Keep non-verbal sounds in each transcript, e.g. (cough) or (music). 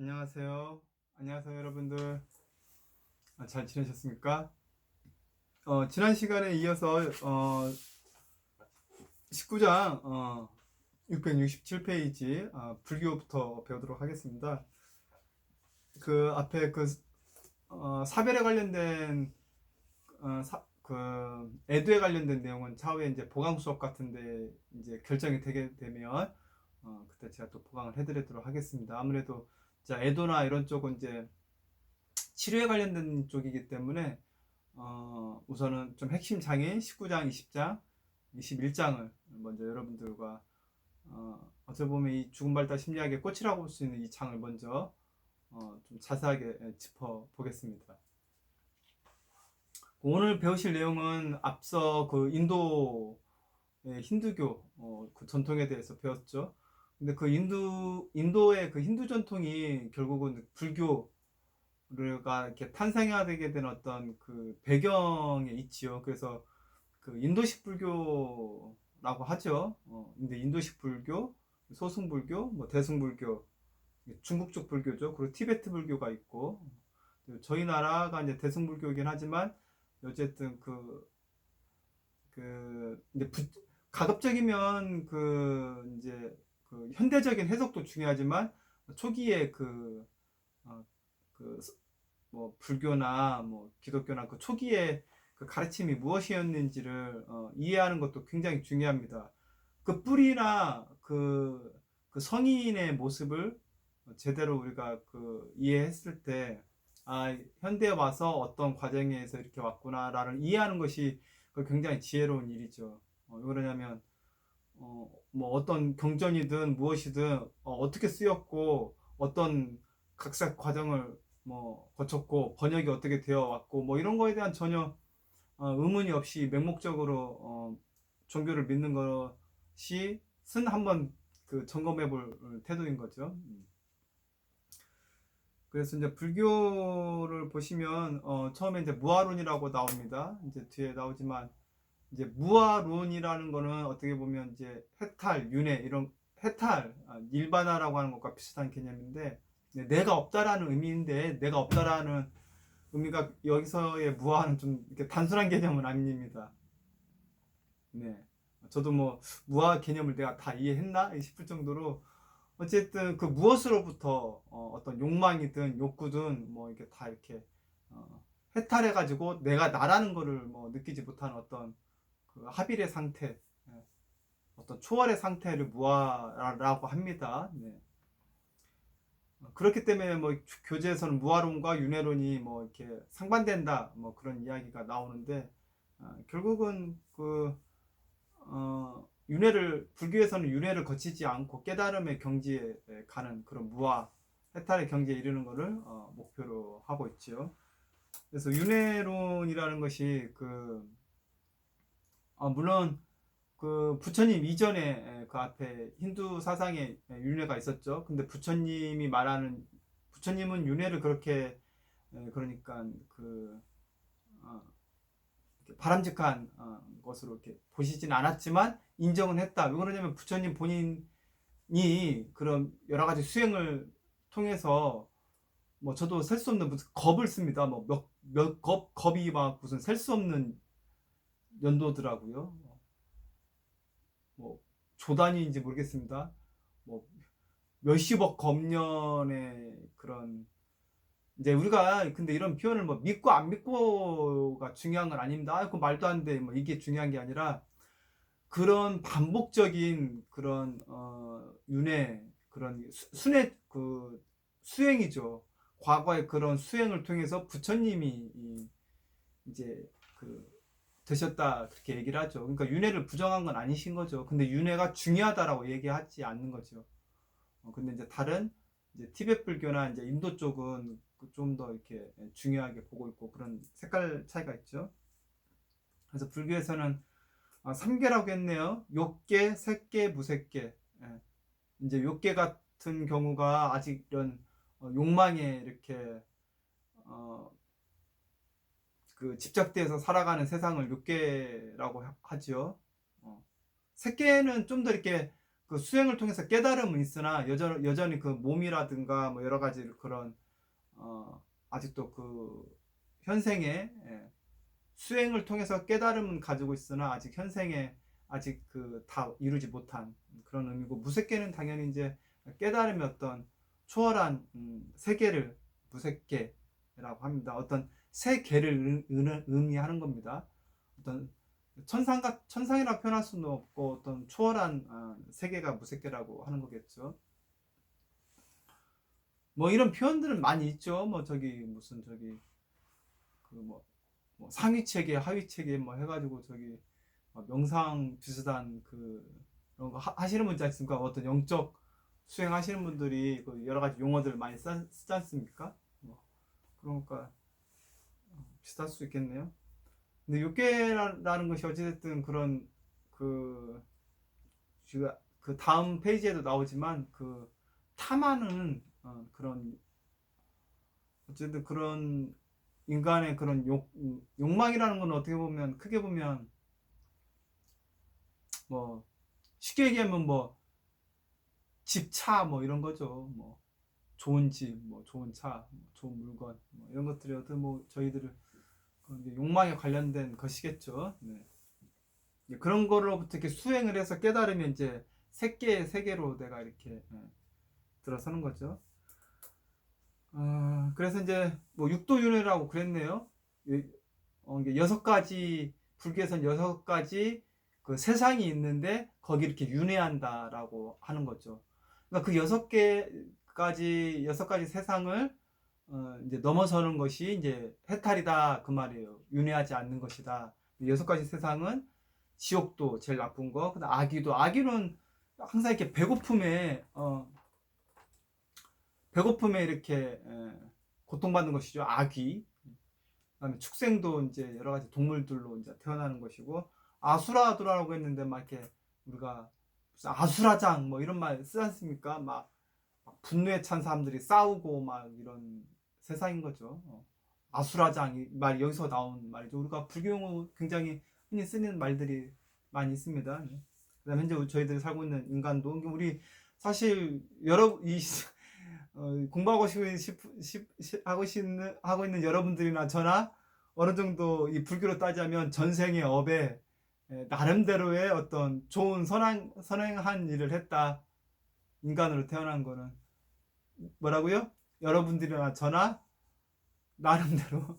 안녕하세요. 안녕하세요, 여러분들. 아, 잘 지내셨습니까? 어, 지난 시간에 이어서 어, 19장 어, 667페이지 아, 불교부터 배우도록 하겠습니다. 그 앞에 그 어, 사별에 관련된 어, 사, 그 애도에 관련된 내용은 차후에 이제 보강 수업 같은데 이제 결정이 되게 되면 어, 그때 제가 또 보강을 해드리도록 하겠습니다. 아무래도 자, 애도나 이런 쪽은 이제 치료에 관련된 쪽이기 때문에 어, 우선은 좀 핵심 장인 19장, 20장, 21장을 먼저 여러분들과 어, 어떻게 보면 이 죽음 발달 심리학의 꽃이라고 볼 수 있는 이 장을 먼저 어, 좀 자세하게 짚어 보겠습니다. 오늘 배우실 내용은 앞서 그 인도의 힌두교 어, 그 전통에 대해서 배웠죠. 근데 그 인도 인도의 그 힌두 전통이 결국은 불교가 이렇게 탄생하게 된 어떤 그 배경에 있지요. 그래서 그 인도식 불교라고 하죠. 어, 근데 인도식 불교, 소승 불교, 뭐 대승 불교, 중국 쪽 불교죠. 그리고 티베트 불교가 있고 저희 나라가 이제 대승 불교이긴 하지만 어쨌든 그, 그, 이제 부, 가급적이면 그, 이제 그 현대적인 해석도 중요하지만 초기에 그, 어, 불교나 뭐, 기독교나 그 초기에 그 가르침이 무엇이었는지를 어, 이해하는 것도 굉장히 중요합니다. 그 뿌리나 그, 그 성인의 모습을 제대로 우리가 그 이해했을 때, 아, 현대에 와서 어떤 과정에서 이렇게 왔구나라는 이해하는 것이 그 굉장히 지혜로운 일이죠. 어, 왜 그러냐면, 어, 뭐 어떤 경전이든 무엇이든 어, 떻게 쓰였고 어떤 각색 과정을 뭐 거쳤고 번역이 어떻게 되어 왔고 뭐 이런 거에 대한 전혀 어, 의문이 없이 맹목적으로 어, 종교를 믿는 것이 쓴 한번 그 점검해 볼 태도인 거죠. 음. 그래서 이제 불교를 보시면 어, 처음에 이제 무아론이라고 나옵니다. 이제 뒤에 나오지만 이제 무아론이라는 거는 어떻게 보면 이제 해탈, 윤회 이런 해탈, 아, 일반화라고 하는 것과 비슷한 개념인데 내가 없다라는 의미인데 내가 없다라는 의미가 여기서의 무아는 좀 이렇게 단순한 개념은 아닙니다. 네. 저도 뭐 무아 개념을 내가 다 이해했나 싶을 정도로 어쨌든 그 무엇으로부터 어, 떤 욕망이든 욕구든 뭐 이렇게 다 이렇게 어, 해탈해 가지고 내가 나라는 거를 뭐 느끼지 못하는 어떤 그 합일의 상태, 예. 어떤 초월의 상태를 무아라고 합니다. 네. 그렇기 때문에 뭐 교재에서는 무아론과 윤회론이 뭐 이렇게 상반된다 뭐 그런 이야기가 나오는데 어, 결국은 그 어, 윤회를 불교에서는 윤회를 거치지 않고 깨달음의 경지에 가는 그런 무아 해탈의 경지에 이르는 것을 어, 목표로 하고 있죠. 그래서 윤회론이라는 것이 그 어, 물론 그 부처님 이전에 그 앞에 힌두 사상에 윤회가 있었죠. 근데 부처님이 말하는 부처님은 윤회를 그렇게 그러니까 그 어, 바람직한 어, 것으로 이렇게 보시진 않았지만 인정은 했다. 왜 그러냐면 부처님 본인이 그런 여러 가지 수행을 통해서 뭐 저도 셀 수 없는 무슨 겁을 씁니다. 뭐 몇 몇 겁 겁이 막 무슨 셀 수 없는 연도더라고요. 뭐 조단위인지 모르겠습니다. 뭐 몇십억 검년의 그런 이제 우리가 근데 이런 표현을 뭐 믿고 안 믿고가 중요한 건 아닙니다. 아, 그 말도 안 돼. 뭐 이게 중요한 게 아니라 그런 반복적인 그런 어 윤회 그런 수, 순회 그 수행이죠. 과거의 그런 수행을 통해서 부처님이 이제 그 되셨다 그렇게 얘기를 하죠. 그러니까 윤회를 부정한 건 아니신 거죠. 근데 윤회가 중요하다라고 얘기하지 않는 거죠. 어, 근데 이제 다른 이제 티베트 불교나 이제 인도 쪽은 그 좀더 이렇게 중요하게 보고 있고 그런 색깔 차이가 있죠. 그래서 불교에서는 아, 3개라고 했네요. 욕계, 색계, 무색계. 예. 이제 욕계 같은 경우가 아직 이런 어, 욕망에 이렇게 어, 그 집착대에서 살아가는 세상을 6개라고 하지요. 어. 새개는 좀 더 이렇게 그 수행을 통해서 깨달음은 있으나 여전, 여전히 그 몸이라든가 뭐 여러 가지 그런 어, 아직도 그 현생에 예, 수행을 통해서 깨달음은 가지고 있으나 아직 현생에 아직 그 다 이루지 못한 그런 의미고 무색계는 당연히 이제 깨달음의 어떤 초월한 음, 세계를 무색계라고 합니다. 어떤 세계를 의- 의미하는 겁니다. 어떤 천상과 천상이라 표현할 수는 없고 어떤 초월한 어, 세계가 무색계라고 하는 거겠죠. 뭐 이런 표현들은 많이 있죠. 뭐 저기 무슨 저기 그뭐 상위 체계, 하위 체계 뭐 해가지고 저기 어, 명상 비슷한 그 그런 거 하- 하시는 분들 있지 않습니까? 어떤 영적 수행하시는 분들이 그 여러 가지 용어들 많이 쓰, 쓰지 않습니까? 뭐 그러니까 어, 비슷할 수 있겠네요. 근데 육계라는 것이 어찌됐든 그런 그 지금 그 다음 페이지에도 나오지만 그 탐하는 어, 그런 어쨌든 그런 인간의 그런 욕, 욕망이라는 건 어떻게 보면 크게 보면 뭐 쉽게 얘기하면 뭐 집, 차 뭐 이런 거죠. 뭐 좋은 집, 뭐 좋은 차, 뭐 좋은 물건 뭐 이런 것들이 어떤 뭐 저희들을 욕망에 관련된 것이겠죠. 네. 그런 거로부터 이렇게 수행을 해서 깨달으면 이제 세계 세계로 내가 이렇게 예, 들어서는 거죠. 아, 그래서 이제 뭐 육도윤회라고 그랬네요. 이- 어, 여섯 가지 불교에서는 여섯 가지 그 세상이 있는데 거기 이렇게 윤회한다라고 하는 거죠. 그러니까 그 여섯 개까지 여섯 가지 세상을 어, 이제 넘어서는 것이 이제 해탈이다 그 말이에요. 윤회하지 않는 것이다. 여섯 가지 세상은 지옥도 제일 나쁜 거, 그다음 아기도 아기는 항상 이렇게 배고픔에 어, 배고픔에 이렇게 에, 고통받는 것이죠. 아귀. 그다음에 축생도 이제 여러 가지 동물들로 이제 태어나는 것이고 아수라도라고 했는데 막 이렇게 우리가 무슨 아수라장 뭐 이런 말 쓰지 않습니까? 막, 막 분노에 찬 사람들이 싸우고 막 이런 세상인 거죠. 어. 아수라장 이 말 여기서 나온 말이죠. 우리가 불교용어 굉장히 흔히 쓰는 말들이 많이 있습니다. 네. 그다음 현재 저희들이 살고 있는 인간도 우리 사실 여러 이 (laughs) 어, 공부하고 싶, 싶, 싶, 싶- 하고 있는 하고 있는 여러분들이나 저나 어느 정도 이 불교로 따지면 전생의 업에 에, 나름대로의 어떤 좋은 선행 선행한 일을 했다 인간으로 태어난 거는 뭐라고요? 여러분들이나 저나 나름대로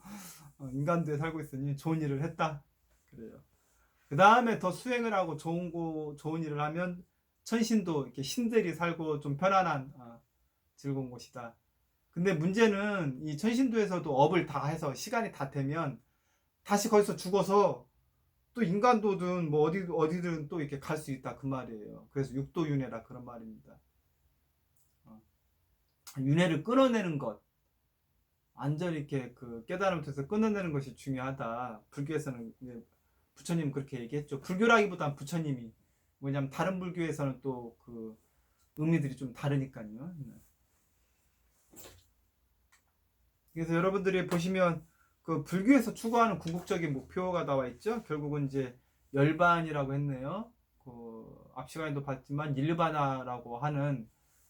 어, 인간도에 살고 있으니 좋은 일을 했다 그래요. 그 다음에 더 수행을 하고 좋은 고 좋은 일을 하면 천신도 이렇게 신들이 살고 좀 편안한 아, 즐거운 곳이다. 근데 문제는 이 천신도에서도 업을 다 해서 시간이 다 되면 다시 거기서 죽어서 또 인간도든 뭐 어디 어디든 또 이렇게 갈 수 있다 그 말이에요. 그래서 육도윤회라 그런 말입니다. 어. 윤회를 끊어내는 것, 완전 이렇게 그 깨달음을 통해서 끊어내는 것이 중요하다. 불교에서는 부처님 그렇게 얘기했죠. 불교라기보단 부처님이 뭐냐면 다른 불교에서는 또 그 의미들이 좀 다르니까요. 네. 그래서 여러분들이 보시면 그 불교에서 추구하는 궁극적인 목표가 나와 있죠. 결국은 이제 열반이라고 했네요. 그 앞 시간에도 봤지만 일바나라고 하는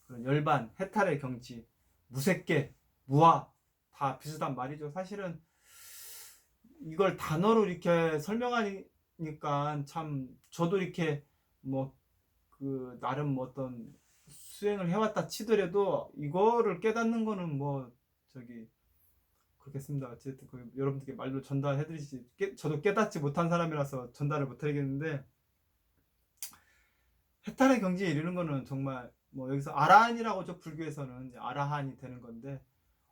그런 열반, 해탈의 경지, 무색계, 무아 다 비슷한 말이죠. 사실은 이걸 단어로 이렇게 설명하니까 참 저도 이렇게 뭐 그 나름 뭐 어떤 수행을 해왔다 치더라도 이거를 깨닫는 거는 뭐 저기 그렇겠습니다. 어쨌든 그 여러분들께 말로 전달해드리지 깨- 저도 깨닫지 못한 사람이라서 전달을 못하겠는데 해탈의 경지에 이르는 거는 정말 뭐 여기서 아라한이라고 저 불교에서는 아라한이 되는 건데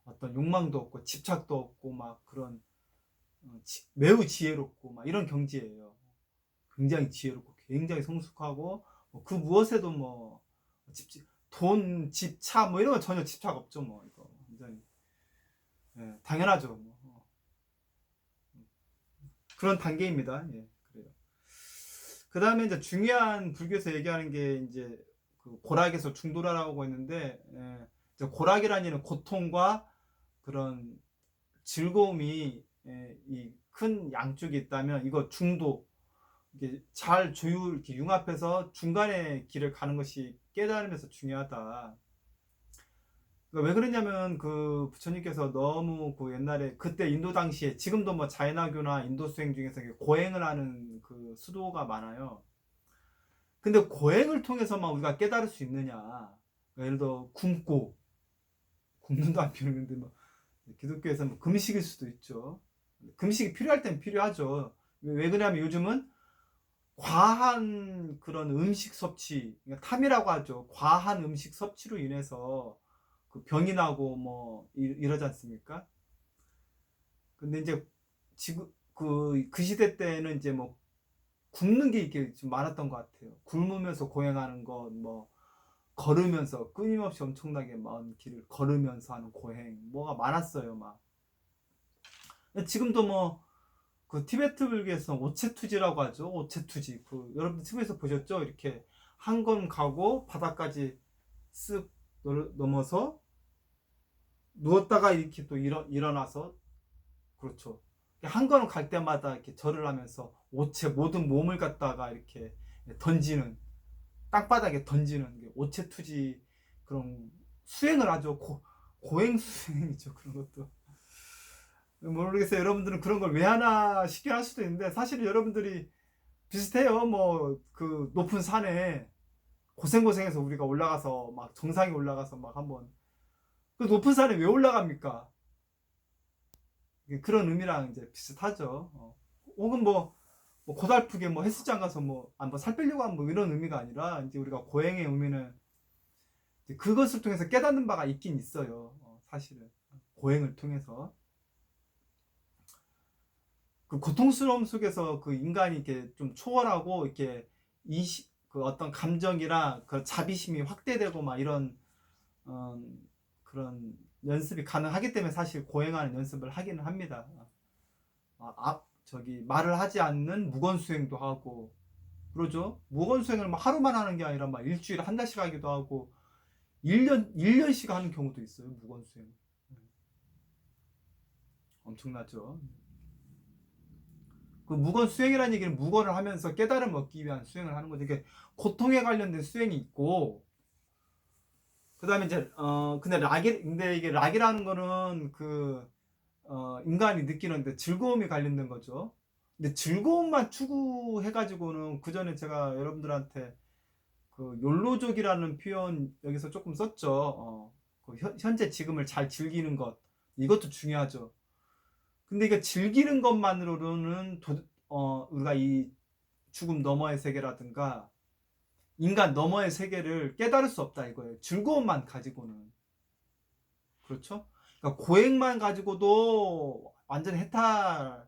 어떤 욕망도 없고 집착도 없고 막 그런 어, 지- 매우 지혜롭고 막 이런 경지예요. 굉장히 지혜롭고 굉장히 성숙하고 뭐그 무엇에도 뭐 집, 돈, 집, 차 뭐 이런 건 전혀 집착 없죠 뭐 이거 완전히 예, 당연하죠. 뭐. 어. 그런 단계입니다. 예, 그 다음에 이제 중요한 불교에서 얘기하는 게 이제 그 고락에서 중도라라고 했는데 예, 이제 고락이라는 고통과 그런 즐거움이 예, 이큰 양쪽이 있다면 이거 중도 이게 잘 조율 이렇게 융합해서 중간에 길을 가는 것이 깨달으면서 중요하다. 그러니까 왜 그러냐면 그 부처님께서 너무 그 옛날에 그때 인도 당시에 지금도 뭐 자연화교나 인도 수행 중에서 고행을 하는 그 수도가 많아요. 근데 고행을 통해서만 우리가 깨달을 수 있느냐? 그러니까 예를 들어 굶고 굶는도 안 필요한데 뭐 기독교에서 뭐 금식일 수도 있죠. 금식이 필요할 땐 필요하죠. 왜 그러냐면 요즘은 과한 그런 음식 섭취, 그러니까 탐이라고 하죠. 과한 음식 섭취로 인해서 그 병이 나고 뭐 이- 이러지 않습니까? 근데 이제 지금 그, 그 시대 때는 이제 뭐 굶는 게 이렇게 좀 많았던 것 같아요. 굶으면서 고행하는 것, 뭐 걸으면서 끊임없이 엄청나게 먼 길을 걸으면서 하는 고행, 뭐가 많았어요, 막. 지금도 뭐 그 티베트 불교에서 오체투지라고 하죠. 오체투지. 그 여러분 TV에서 보셨죠? 이렇게 한 건 가고 바닥까지 쓱 넘- 넘어서 누웠다가 이렇게 또 일어, 일어나서 그렇죠. 한 걸음 갈 때마다 이렇게 절을 하면서 오체 모든 몸을 갖다가 이렇게 던지는 땅바닥에 던지는 게 오체 투지 그런 수행을 하죠. 고, 고행 수행이죠. 그런 것도. 모르겠어요. 여러분들은 그런 걸 왜 하나 싶게 할 수도 있는데 사실 여러분들이 비슷해요. 뭐 그 높은 산에 고생고생해서 우리가 올라가서 막 정상에 올라가서 막 한번 그 높은 산에 왜 올라갑니까? 그런 의미랑 이제 비슷하죠. 어. 혹은 뭐, 뭐 고달프게 뭐 헬스장 가서 뭐, 아, 뭐살 빼려고 하면 뭐 이런 의미가 아니라 이제 우리가 고행의 의미는 그것을 통해서 깨닫는 바가 있긴 있어요. 어, 사실은 고행을 통해서 그 고통스러움 속에서 그 인간이 이렇게 좀 초월하고 이렇게 이시, 그 어떤 감정이랑 그 자비심이 확대되고 막 이런 어, 그런 연습이 가능하기 때문에 사실 고행하는 연습을 하기는 합니다. 아, 아, 저기 말을 하지 않는 무건 수행도 하고 그러죠. 무건 수행을 막 하루만 하는 게 아니라 막 일주일에 한 달씩 하기도 하고 1년 1년씩 하는 경우도 있어요. 무건 수행. 엄청나죠. 그 무건 수행이라는 얘기는 무건을 하면서 깨달음 얻기 위한 수행을 하는 거죠. 이게 고통에 관련된 수행이 있고 그다음에 이제 어 근데 락이 근데 이게 락이라는 거는 그 어, 인간이 느끼는데 즐거움이 관련된 거죠. 근데 즐거움만 추구해 가지고는 그 전에 제가 여러분들한테 그 욜로족이라는 표현 여기서 조금 썼죠. 어, 그 현, 현재 지금을 잘 즐기는 것 이것도 중요하죠. 근데 이게 즐기는 것만으로는 도, 어, 우리가 이 죽음 너머의 세계라든가 인간 너머의 세계를 깨달을 수 없다 이거예요. 즐거움만 가지고는. 그렇죠? 그러니까 고행만 가지고도 완전 해탈하는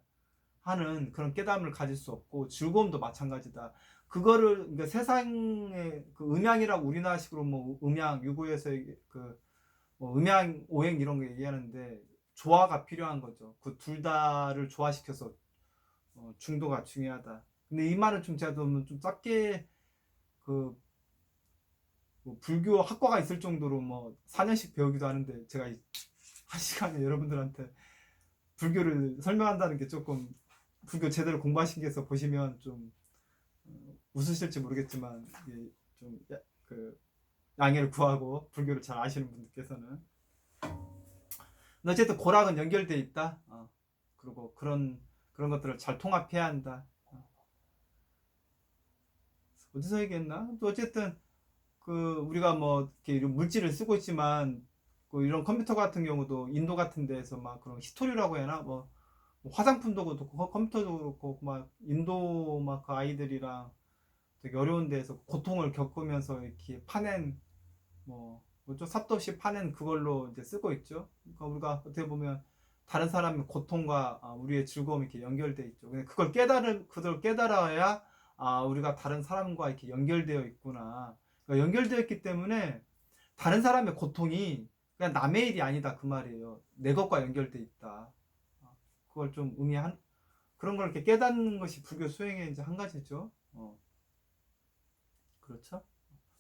그런 깨달음을 가질 수 없고 즐거움도 마찬가지다. 그거를 그러니까 세상의 그 음양이라고 우리나라식으로 뭐 음양 유고에서 그뭐 음양 오행 이런 거 얘기하는데 조화가 필요한 거죠. 그 둘 다를 조화시켜서 어, 중도가 중요하다. 근데 이 말을 좀 제가 좀, 좀 짧게 그 뭐 불교 학과가 있을 정도로 뭐 4년씩 배우기도 하는데 제가 이한 시간에 여러분들한테 불교를 설명한다는 게 조금 불교 제대로 공부하신 게서 보시면 좀 어, 웃으실지 모르겠지만 이게 좀 그 양해를 구하고 불교를 잘 아시는 분들께서는 어쨌든 고락은 연결돼 있다. 어. 그리고 그런 그런 것들을 잘 통합해야 한다. 어. 어디서 얘기했나? 또 어쨌든 그 우리가 뭐 이렇게 물질을 쓰고 있지만 그 이런 컴퓨터 같은 경우도 인도 같은 데에서 막 그런 히토리라고 해야 하나 뭐, 뭐 화장품도 그렇고 컴퓨터도 그렇고 막 인도 막 그 아이들이랑 되게 어려운 데에서 고통을 겪으면서 이렇게 파낸 뭐좀 삽도 없이 파낸 그걸로 이제 쓰고 있죠. 그러니까 우리가 어떻게 보면 다른 사람의 고통과 아, 우리의 즐거움이 이렇게 연결돼 있죠. 그걸 깨달은 그걸 깨달아야 아 우리가 다른 사람과 이렇게 연결되어 있구나. 그러니까 연결되어 있기 때문에 다른 사람의 고통이 그냥 남의 일이 아니다 그 말이에요. 내 것과 연결돼 있다. 아, 그걸 좀 의미한 그런 걸 이렇게 깨닫는 것이 불교 수행의 이제 한 가지죠. 어. 그렇죠?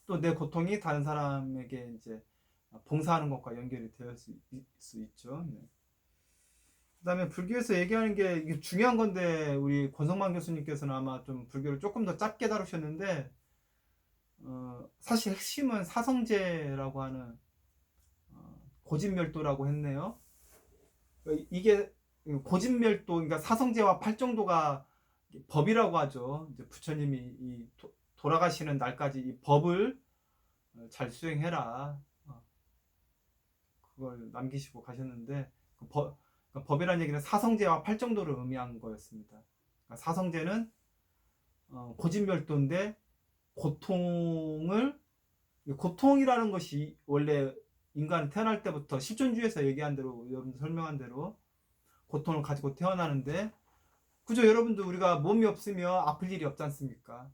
또 내 고통이 다른 사람에게 이제 봉사하는 것과 연결이 되어 수, 있, 수 있죠. 네. 그다음에 불교에서 얘기하는 게 이게 중요한 건데 우리 권성만 교수님께서는 아마 좀 불교를 조금 더 짧게 다루셨는데 어, 사실 핵심은 사성제라고 하는 어, 고진멸도라고 했네요. 이게 고진멸도 그러니까 사성제와 팔정도가 법이라고 하죠. 이제 부처님이 이 도, 돌아가시는 날까지 이 법을 어, 잘 수행해라. 어, 그걸 남기시고 가셨는데 그 법, 그러니까 법이라는 얘기는 사성제와 팔정도를 의미한 거였습니다. 그러니까 사성제는 어, 고진멸도인데 고통을 고통이라는 것이 원래 인간은 태어날 때부터 실존주의에서 얘기한 대로 여러분 설명한 대로 고통을 가지고 태어나는데 그죠 여러분도 우리가 몸이 없으면 아플 일이 없지 않습니까?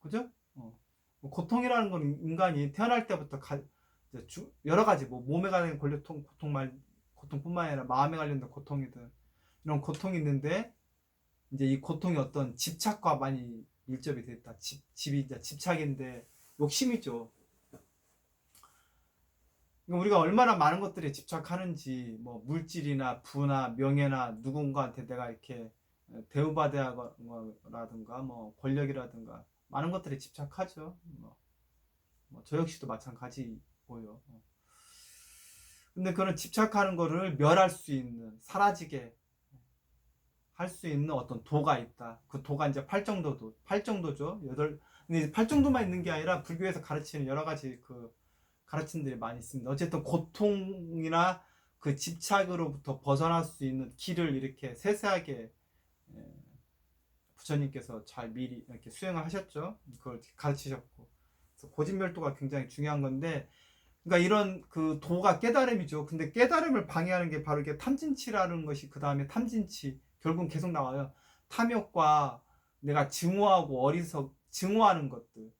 그죠? 어. 뭐 고통이라는 건 인간이 태어날 때부터 가, 주, 여러 가지 뭐 몸에 관련 권력통 고통 말 고통뿐만 아니라 마음에 관련된 고통이든 이런 고통이 있는데 이제 이 고통이 어떤 집착과 많이 밀접이 됐다. 집, 집이 이제 집착인데 욕심이죠. 그러니까 우리가 얼마나 많은 것들에 집착하는지 뭐 물질이나 부나 명예나 누군가한테 내가 이렇게 대우받아야라든가 뭐 권력이라든가 많은 것들에 집착하죠. 뭐, 뭐저 역시도 마찬가지고요. 근데 그런 집착하는 거를 멸할 수 있는 사라지게 할 수 있는 어떤 도가 있다. 그 도가 이제 팔정도도 팔정도죠. 여덟 근데 팔정도만 있는 게 아니라 불교에서 가르치는 여러 가지 그 가르침들이 많이 있습니다. 어쨌든 고통이나 그 집착으로부터 벗어날 수 있는 길을 이렇게 세세하게 예, 부처님께서 잘 미리 이렇게 수행을 하셨죠. 그걸 가르치셨고. 그래서 고진멸도가 굉장히 중요한 건데, 그러니까 이런 그 도가 깨달음이죠. 근데 깨달음을 방해하는 게 바로 이게 탐진치라는 것이 그 다음에 탐진치 결국은 계속 나와요. 탐욕과 내가 증오하고 어리석 증오하는 것들,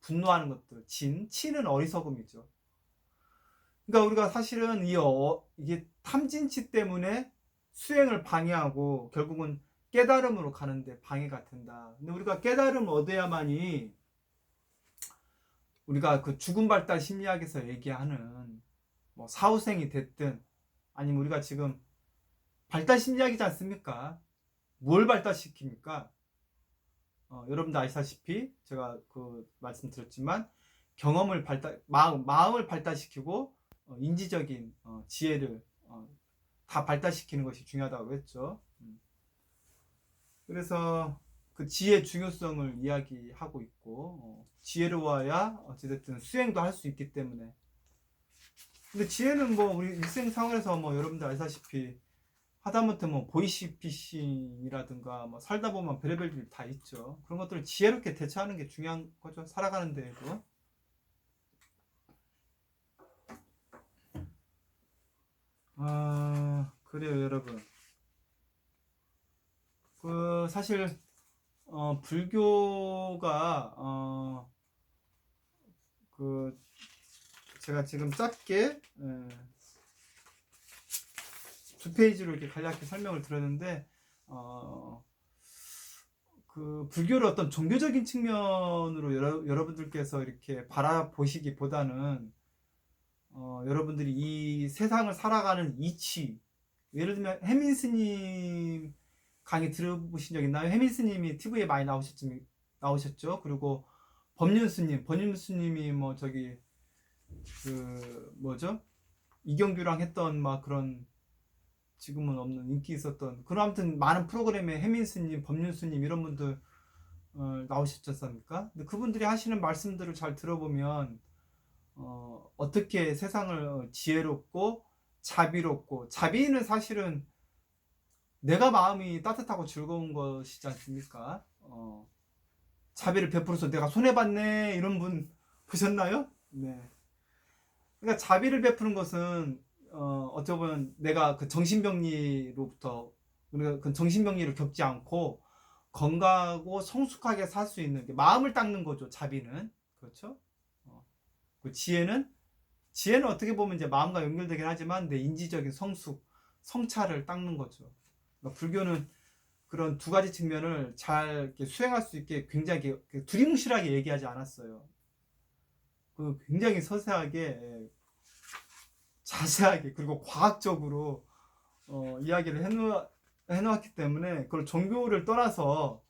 분노하는 것들, 진, 치는 어리석음이죠. 그러니까 우리가 사실은 이 어, 이게 탐진치 때문에 수행을 방해하고 결국은 깨달음으로 가는데 방해가 된다. 근데 우리가 깨달음을 얻어야만이 우리가 그 죽음 발달 심리학에서 얘기하는 뭐 사후생이 됐든 아니면 우리가 지금 발달 심리학이지 않습니까? 뭘 발달시킵니까? 어, 여러분도 아시다시피 제가 그 말씀드렸지만 경험을 발달 마음 마음을 발달시키고 어, 인지적인 어, 지혜를 어, 다 발달시키는 것이 중요하다고 했죠. 음. 그래서 그 지혜 중요성을 이야기하고 있고 어, 지혜로워야 어찌됐든 수행도 할 수 있기 때문에. 근데 지혜는 뭐 우리 일생 생활에서 뭐 여러분들 아시다시피 하다못해 뭐 보이시피싱이라든가 뭐 살다 보면 별의별 일 다 있죠. 그런 것들을 지혜롭게 대처하는 게 중요한 거죠. 살아가는 데에도. 아 그래요 여러분. 그 사실 어, 불교가 어, 그 제가 지금 짧게 예, 두 페이지로 이렇게 간략히 설명을 드렸는데 어, 그 불교를 어떤 종교적인 측면으로 여러, 여러분들께서 이렇게 바라보시기보다는 어, 여러분들이 이 세상을 살아가는 이치 예를 들면 해민 스님 강의 들어보신 적 있나요? 해민 스님이 TV에 많이 나오셨지, 나오셨죠. 그리고 법륜 스님, 법륜 스님이 뭐 저기 그 뭐죠? 이경규랑 했던 막 그런 지금은 없는 인기 있었던 그런 아무튼 많은 프로그램에 해민 스님, 법륜 스님 이런 분들 어, 나오셨지 않습니까? 근데 그분들이 하시는 말씀들을 잘 들어보면 어, 어떻게 세상을 지혜롭고 자비롭고 자비는 사실은 내가 마음이 따뜻하고 즐거운 것이지 않습니까? 어, 자비를 베풀어서 내가 손해봤네 이런 분 보셨나요? 네. 그러니까 자비를 베푸는 것은 어, 보면 내가 그 정신병리로부터 우리가 그 정신병리를 겪지 않고 건강하고 성숙하게 살 수 있는 게 마음을 닦는 거죠. 자비는 그렇죠. 어. 그 지혜는 지혜는 어떻게 보면 이제 마음과 연결되긴 하지만 내 인지적인 성숙, 성찰을 닦는 거죠. 그러니까 불교는 그런 두 가지 측면을 잘 수행할 수 있게 굉장히 두리뭉실하게 얘기하지 않았어요. 그 굉장히 서세하게 자세하게 그리고 과학적으로 어, 이야기를 해놓, 해놓았기 때문에 그걸 종교를 떠나서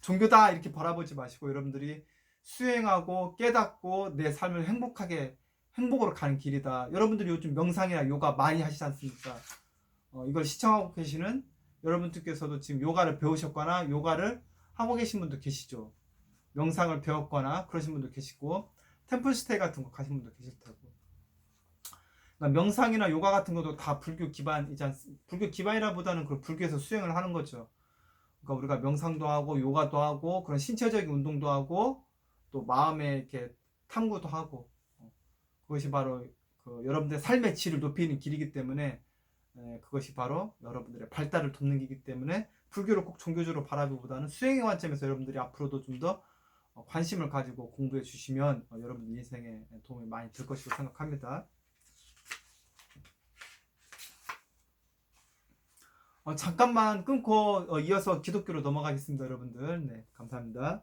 종교다 이렇게 바라보지 마시고 여러분들이 수행하고 깨닫고 내 삶을 행복하게 행복으로 가는 길이다. 여러분들이 요즘 명상이나 요가 많이 하시지 않습니까? 어, 이걸 시청하고 계시는 여러분들께서도 지금 요가를 배우셨거나 요가를 하고 계신 분도 계시죠. 명상을 배웠거나 그러신 분도 계시고 템플스테이 같은 거 가신 분도 계실 테고. 그러니까 명상이나 요가 같은 것도 다 불교 기반이지 않 불교 기반이라보다는 그 불교에서 수행을 하는 거죠. 그러니까 우리가 명상도 하고 요가도 하고 그런 신체적인 운동도 하고 또 마음의 이렇게 탐구도 하고 어, 그것이 바로 그 여러분들의 삶의 질을 높이는 길이기 때문에 에, 그것이 바로 여러분들의 발달을 돕는 길이기 때문에 불교를 꼭 종교적으로 바라보기보다는 수행의 관점에서 여러분들이 앞으로도 좀더 어, 관심을 가지고 공부해 주시면 어, 여러분들 인생에 도움이 많이 될 것이라고 생각합니다. 어, 잠깐만 끊고 어, 이어서 기독교로 넘어가겠습니다, 여러분들. 네, 감사합니다.